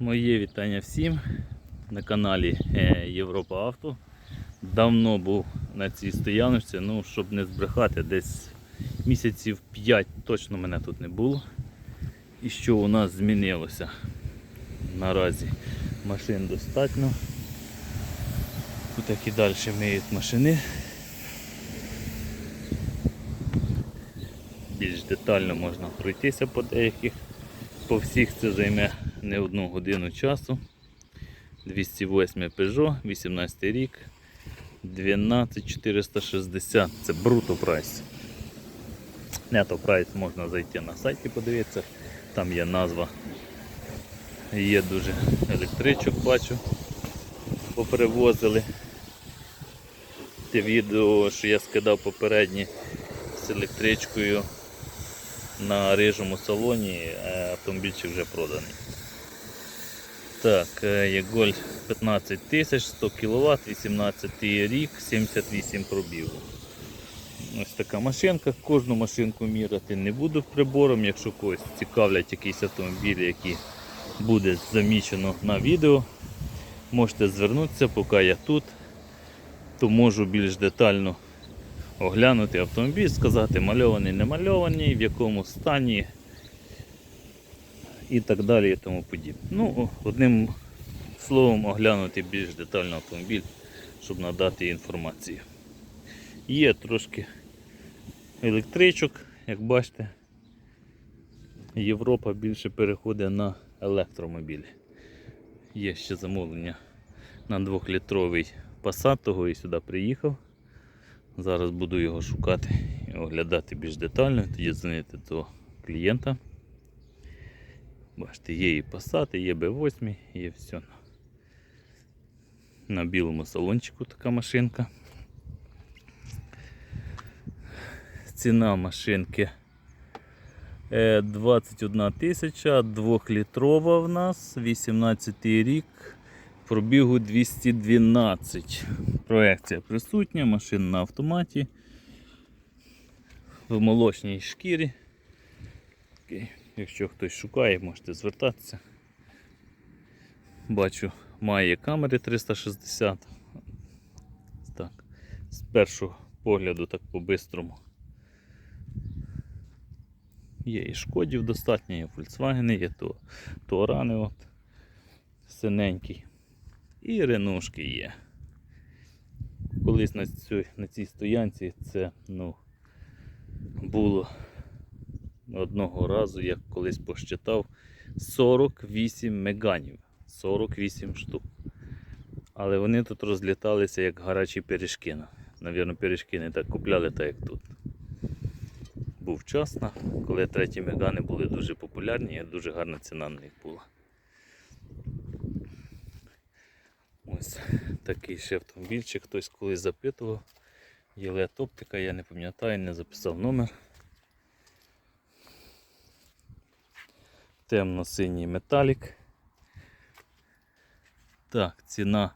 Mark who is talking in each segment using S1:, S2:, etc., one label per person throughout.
S1: Моє вітання всім на каналі е, Європа Авто. Давно був на цій стояночці, ну щоб не збрехати, десь місяців 5 точно мене тут не було. І що у нас змінилося? Наразі машин достатньо. Тут як і далі миють машини. Більш детально можна пройтися по деяких. По всіх це займе не одну годину часу. 208 Peugeot, 18 рік, 12460. Це бруто прайс. Нето прайс можна зайти на сайті, подивитися. Там є назва. Є дуже електричок, бачу, поперевозили. Те відео, що я скидав попередні з електричкою на рижому салоні, е, автомобільчик вже проданий. Так, є Golf 15 тисяч, 100 кВт, 18 рік, 78 пробігу. Ось така машинка. Кожну машинку міряти не буду прибором. Якщо когось цікавлять якісь автомобілі, які буде замічено на відео, можете звернутися, поки я тут, то можу більш детально оглянути автомобіль, сказати мальований, не мальований, в якому стані і так далі і тому подібне. Ну, одним словом, оглянути більш детально автомобіль, щоб надати інформацію. Є трошки електричок, як бачите, Європа більше переходить на електромобілі. Є ще замовлення на 2-літровий Passat, того і сюди приїхав. Зараз буду його шукати і оглядати більш детально, тоді дзвонити до клієнта. Бачите, є і Passat, є B8, є все. На білому салончику така машинка. Ціна машинки е, 21 тисяча, 2-літрова в нас, 18 рік, пробігу 212. Проекція присутня, машина на автоматі. В молочній шкірі. Окей. Якщо хтось шукає, можете звертатися. Бачу, має камери 360. Так, з першого погляду, так по-бистрому. Є і шкодів достатньо, є Volkswagen, є то, Туарани от, синенький. І ренушки є. Колись на, цю, на цій стоянці це ну, було одного разу, як колись посчитав, 48 меганів. 48 штук. Але вони тут розліталися як гарячі пиріжки. Навірно, пиріжки не так купляли, так як тут. Був час, коли треті мегани були дуже популярні і дуже гарна ціна на них була. Ось такий ще автомобільчик, хтось колись запитував. Є оптика, я не пам'ятаю, не записав номер. Темно-синій металік. Так, ціна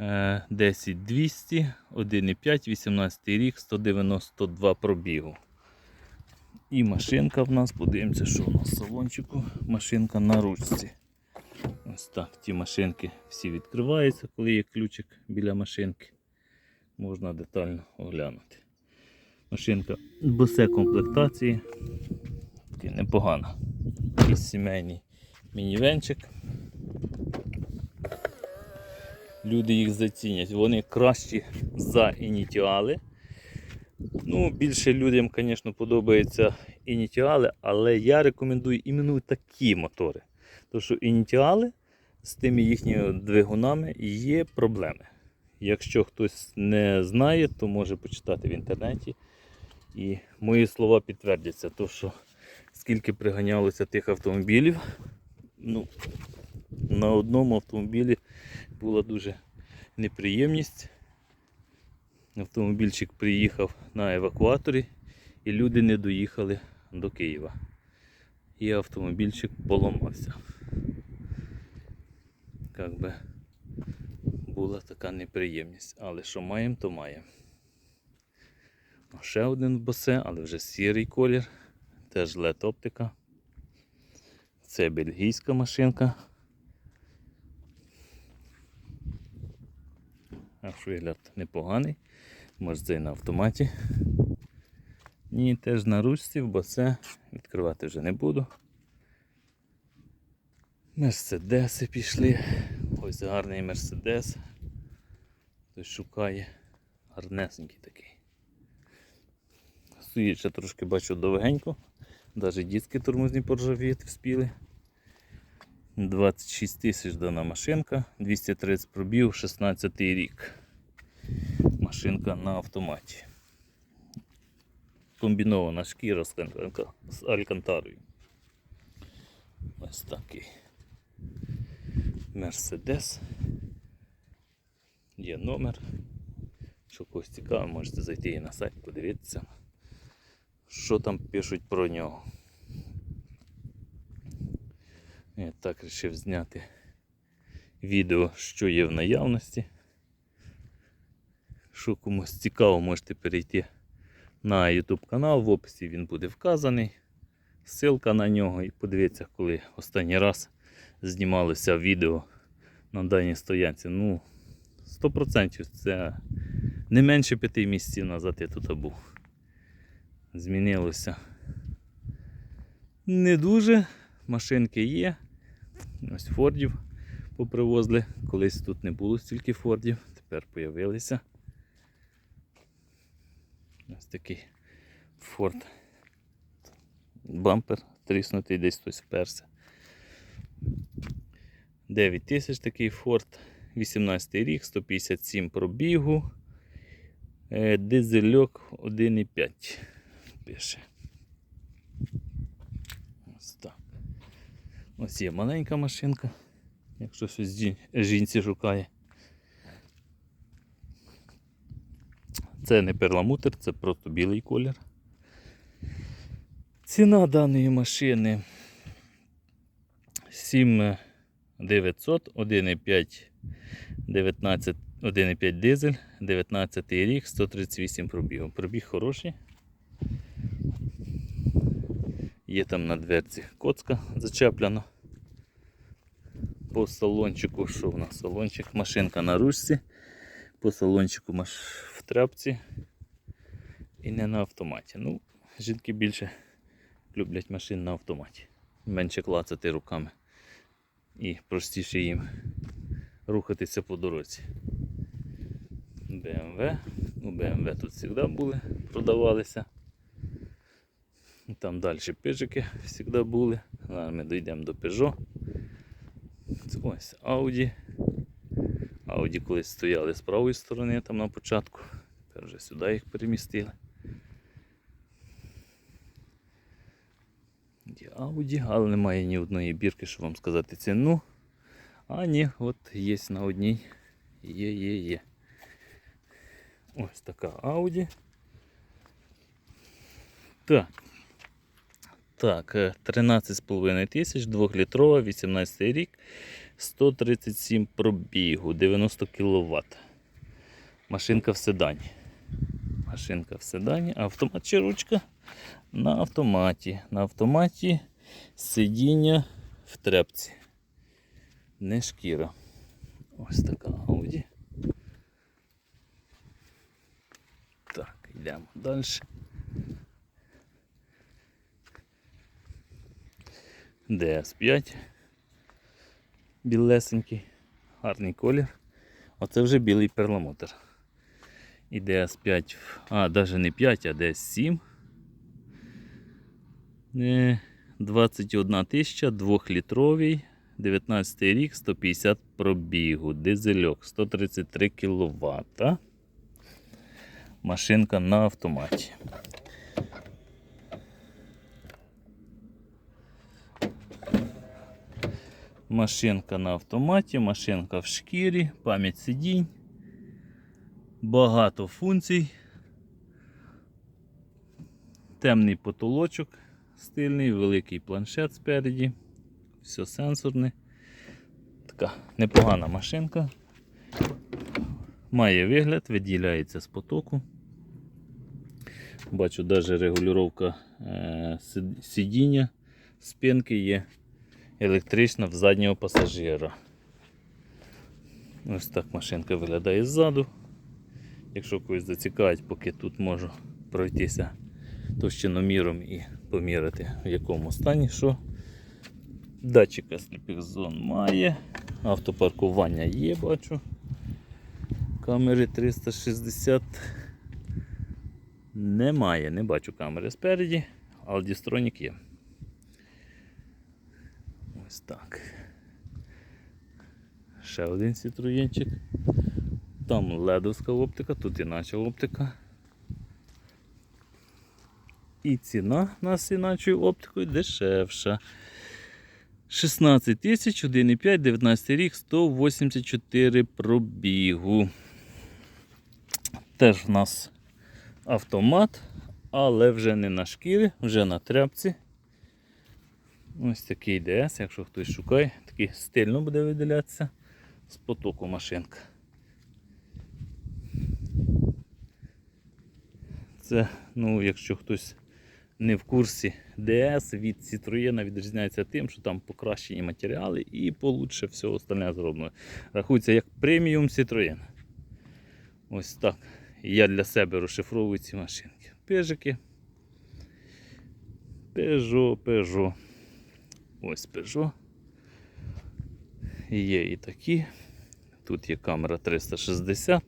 S1: е, 10200, 1,5, 18 рік, 192 пробігу. І машинка в нас, подивимося, що у нас в салончику. Машинка на ручці. Ось так, ті машинки всі відкриваються, коли є ключик біля машинки. Можна детально оглянути. Машинка босе комплектації. Непогана. Такий сімейний мінівенчик. Люди їх зацінять. Вони кращі за ініціали. Ну, більше людям, звісно, подобаються ініціали, але я рекомендую іменно такі мотори. Тому що ініціали з тими їхніми двигунами є проблеми. Якщо хтось не знає, то може почитати в інтернеті. І мої слова підтвердяться, то що скільки приганялося тих автомобілів, ну, на одному автомобілі була дуже неприємність. Автомобільчик приїхав на евакуаторі і люди не доїхали до Києва. І автомобільчик поламався. Як би була така неприємність. Але що маємо, то маємо. Ще один босе, але вже сірий колір теж led оптика. Це бельгійська машинка. Аж вигляд непоганий, Може це і на автоматі. Ні, теж на ручці, бо це відкривати вже не буду. Мерседеси пішли. Ось гарний мерседес. Хтось шукає гарнесенький такий. Стоїть ще трошки бачу довгенько. Навіть дітки тормозні поржавіти вспіли. 26 тисяч дана машинка, 230 пробів, 16 рік. Машинка на автоматі. Комбінована шкіра з аль- з алькантарою. Ось такий. Мерседес. Є номер. Що когось цікаво, можете зайти і на сайт, подивитися, що там пишуть про нього. Я так вирішив зняти відео, що є в наявності. Що комусь цікаво, можете перейти на YouTube канал, в описі він буде вказаний. Ссылка на нього і подивіться, коли останній раз знімалося відео на даній стоянці. Ну, 100% це не менше п'яти місяців назад я тут був. Змінилося. Не дуже. Машинки є. Ось Фордів попривозили. Колись тут не було стільки Фордів, тепер появилися. Ось такий Форд. Бампер тріснутий, десь хтось вперся. 9 тисяч такий Форд. 18 рік, 157 пробігу. Е, Дизельок 1,5 пише. Ось так. Ось є маленька машинка, якщо щось жін- жінці шукає. Це не перламутр, це просто білий колір. Ціна даної машини 7900, 1,5 19, 1,5 дизель, 19 рік, 138 пробігів. Пробіг хороший. Є там на дверці коцка зачеплена. По салончику, що в нас? Салончик, машинка на ручці, по салончику маш... в тряпці і не на автоматі. Ну, жінки більше люблять машин на автоматі. Менше клацати руками. І простіше їм рухатися по дорозі. BMW. Ну, BMW тут завжди були, продавалися. Там далі пижики завжди були. Зараз ми дійдемо до Peugeot. Ось Audi. Audi колись стояли з правої сторони там на початку. Тепер вже сюди їх перемістили. Є Audi, але немає ні одної бірки, щоб вам сказати ціну. А ні, от є на одній. Є, є, є. Ось така Audi. Так. Так, е, 13,5 тисяч, 2-літрова, 18 рік, 137 пробігу, 90 кВт. Машинка в седані. Машинка в седані, автомат чи ручка на автоматі. На автоматі сидіння в тряпці. Не шкіра. Ось така Audi. Так, йдемо далі. DS5. Білесенький, гарний колір. Оце вже білий перламутр. І DS5, а, навіть не 5, а DS7. Е, 21 тисяча, 2-літровий, 19 рік, 150 пробігу, дизельок, 133 кВт. Машинка на автоматі. Машинка на автоматі, машинка в шкірі, пам'ять сидінь, багато функцій, темний потолочок стильний, великий планшет спереді, все сенсорне. Така непогана машинка. Має вигляд, виділяється з потоку. Бачу, навіть регулювання е, сидіння спинки є електрична в заднього пасажира. Ось так машинка виглядає ззаду. Якщо когось зацікавить, поки тут можу пройтися товщиноміром і поміряти, в якому стані що. Датчика сліпих зон має, автопаркування є, бачу. Камери 360 немає, не бачу камери спереді, але дістронік є. Ось так. Ще один сітруєнчик. Там ледовська оптика, тут іначе оптика. І ціна у нас іначою оптикою дешевша. 16 тисяч, 1,5, 19 рік, 184 пробігу. Теж в нас автомат, але вже не на шкірі, вже на тряпці. Ось такий ДС, якщо хтось шукає, такий стильно буде виділятися з потоку машинка. Це, ну, якщо хтось не в курсі, DS від Citroën відрізняється тим, що там покращені матеріали і получше все остальне зроблено. Рахується як преміум Citroën. Ось так. Я для себе розшифровую ці машинки. Пежики. Peugeot, Peugeot. Ось Peugeot. Є і такі. Тут є камера 360.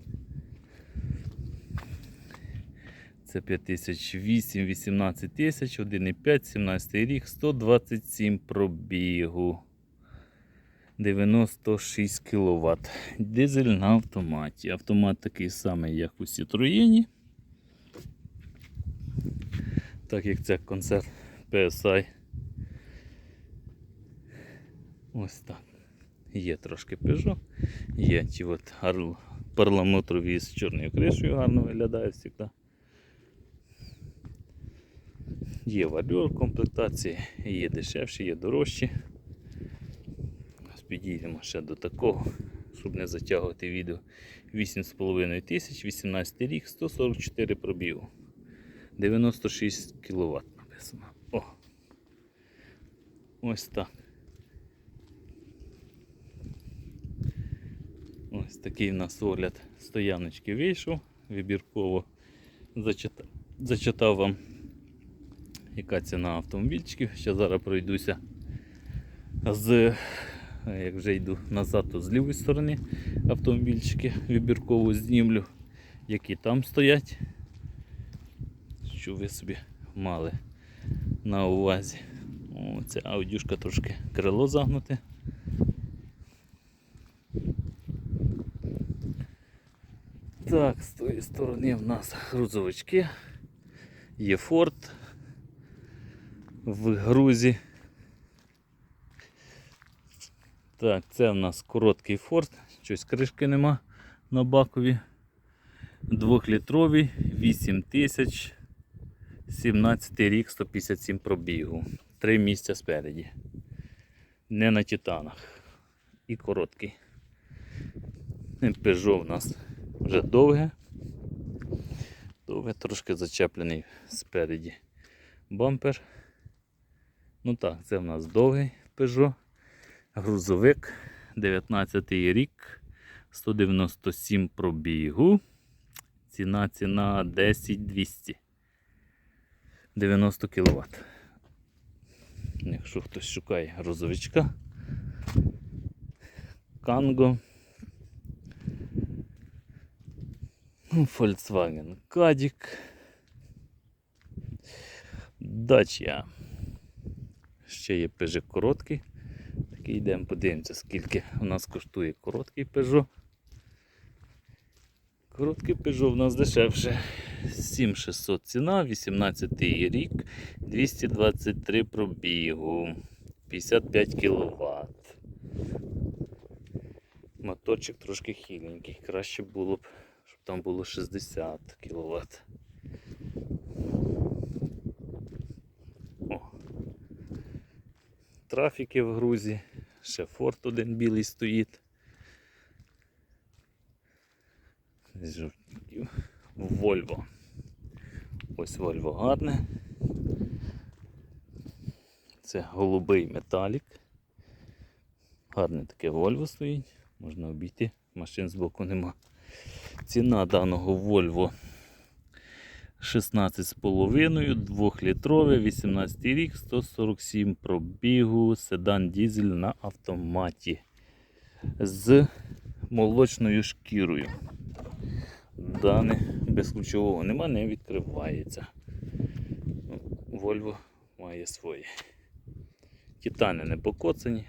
S1: Це 5008, 18 тисяч, 1,5, 17 рік, 127 пробігу. 96 кВт. Дизель на автоматі. Автомат такий самий, як у Citroën. Так як це концерт PSI. Ось так. Є трошки Peugeot. Є ті от гарл- парламутрові з чорною кришею гарно виглядає завжди. Є вальор комплектації, є дешевші, є дорожчі. Підійдемо ще до такого, щоб не затягувати відео. 8,5 тисяч, 18 рік, 144 пробігу. 96 кВт написано. О! Ось так. Ось такий в нас огляд стояночки вийшов. Вибірково зачитав, зачитав вам яка ціна автомобільчиків. Ще зараз пройдуся з, як вже йду назад, то з лівої сторони автомобільчики вибірково знімлю, які там стоять, що ви собі мали на увазі. О, ця аудюшка трошки крило загнуте. Так, з тої сторони в нас грузовички. Є Форд в грузі. Так, це в нас короткий Форд, щось кришки нема на бакові. Двохлітровий, 8 тисяч, 17 рік, 157 пробігу. Три місця спереді. Не на титанах. І короткий. Peugeot у нас вже довге. Довге трошки зачеплений спереді бампер. Ну так, це в нас довгий Peugeot. Грузовик 19 й рік, 197 пробігу. Ціна ціна 10200. 90 кВт. Якщо хтось шукає грузовичка. Канго. Volkswagen Кадік. Dacia. Ще є Peugeot короткий. Такий йдемо, подивимося, скільки у нас коштує короткий Peugeot. Короткий Peugeot у нас дешевше. 7600 ціна, 18 рік, 223 пробігу, 55 кВт. Моторчик трошки хиленький. Краще було б, там було 60 кВт. Трафіки в грузі. Ще форт один білий стоїть. Вольво. Ось Вольво гарне. Це голубий металік. Гарне таке Вольво стоїть. Можна обійти, машин з боку нема. Ціна даного Volvo 16,5, 2-літрове, 18 рік, 147 пробігу, седан дізель на автоматі з молочною шкірою. Дане без ключового нема, не відкривається. Volvo має своє. Титани не покоцані.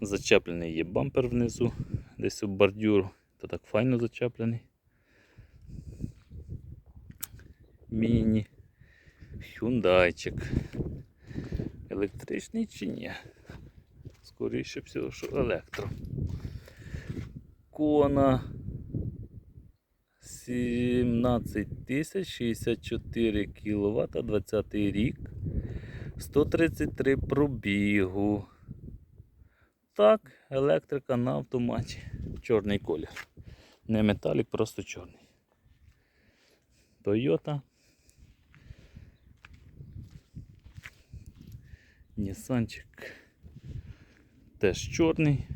S1: Зачеплений є бампер внизу, десь у бордюру, то так файно зачеплений. Міні. Хюндайчик. Електричний чи ні? Скоріше всього, що електро. Кона 17 тисяч 64 кВт, 20 рік. 133 пробігу. Так, електрика на автоматі. Чорний колір. Не металік, просто чорний. Toyota. Нісанчик. Теж чорний.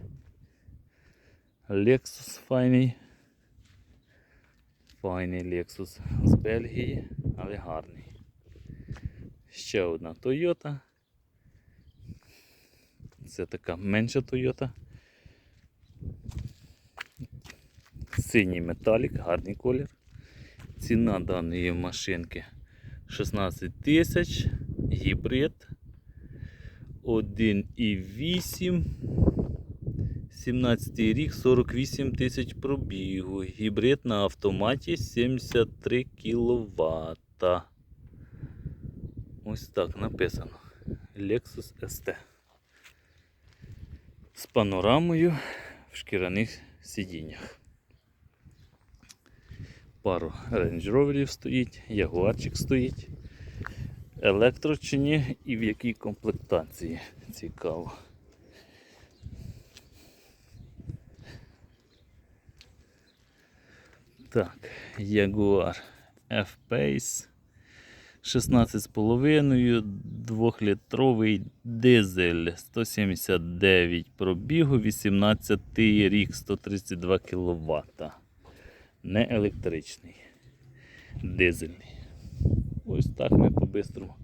S1: Lexus файний. Файний Lexus з Бельгії, але гарний. Ще одна Toyota. Це така менша Toyota. Синій металік, гарний колір. Ціна даної машинки 16 тисяч, гібрид 1,8. 17 рік, 48 тисяч пробігу. Гібрид на автоматі 73 кВт. Ось так написано. Lexus ST. З панорамою в шкіряних сидіннях. Пару Range Roverів стоїть, Ягуарчик стоїть. Електро чи ні і в якій комплектації. Цікаво. Так, Jaguar F-Pace 16,5, 2-літровий дизель 179 пробігу, 18 рік, 132 кВт. Не електричний. Дизельний. Ось так ми по-бистрому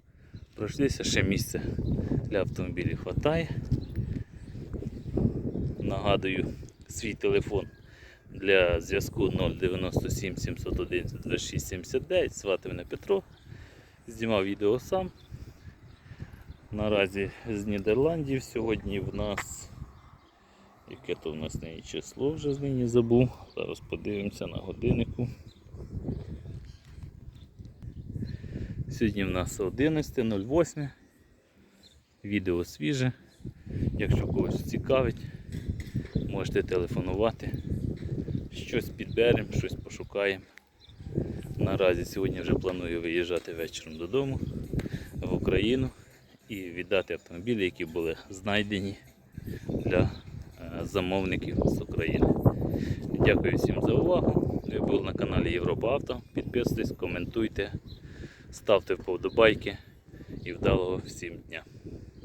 S1: пройшлися. Ще місця для автомобілів хватає. Нагадую, свій телефон для зв'язку 097 711 2679. Звати мене Петро. Знімав відео сам. Наразі з Нідерландів. Сьогодні в нас. Яке то в нас нині число вже з нині забув. Зараз подивимося на годиннику. Сьогодні в нас 11.08. Відео свіже. Якщо когось цікавить, можете телефонувати. Щось підберемо, щось пошукаємо. Наразі сьогодні вже планую виїжджати вечором додому в Україну і віддати автомобілі, які були знайдені для замовників з України. Дякую всім за увагу. Ви були на каналі Європа Авто. Підписуйтесь, коментуйте, ставте вподобайки і вдалого всім дня.